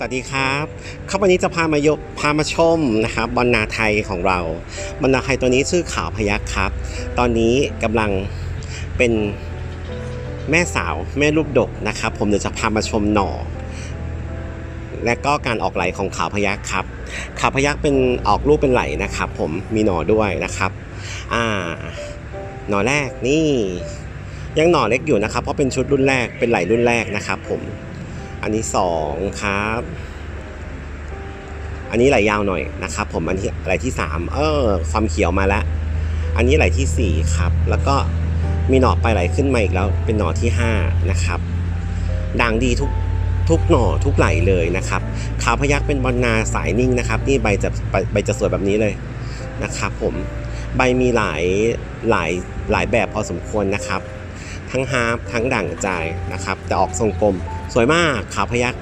สวัสดีครับครับวันนี้จะพามายกพามาชมนะครับบอลนาไทยของเราบอลนาไทยตัวนี้ชื่อขาวพยักครับ ตอนนี้กำลังเป็นแม่สาวแม่ลูกดกนะครับ ผมเดี๋ยวจะพามาชมหน่อ และก็การออกไหลของขาวพยักครับขาวพยักเป็นออกลูกเป็นไหลนะครับ ผมมีหน่อด้วยนะครับอ่าหน่อแรกนี่ยังหน่อเล็กอยู่นะครับ เพราะเป็นชุดรุ่นแรกเป็นไหลรุ่นแรกนะครับ ผม อันนี้สองครับ อันนี้ไหลยาวหน่อยนะครับ ผมอันที่ไหลที่สามเออ ความเขียวมาแล้ว อันนี้ไหลที่สี่ครับ แล้วก็มีหน่อไปไหลขึ้นมาอีกแล้ว เป็นหน่อที่ห้านะครับ ด่างดีทุกทุกหน่อทุกไหลเลยนะครับขาวพยักเป็นบอลนาสายนิ่งนะครับ นี่ใบจะใบใบจะสวยแบบนี้เลยนะครับ ผมใบมีหลายหลายหลายแบบพอสมควรนะครับ ทั้งฮาร์ปทั้งด่างกระจายนะครับจะออกทรงกลมสวยมากขาวพยัก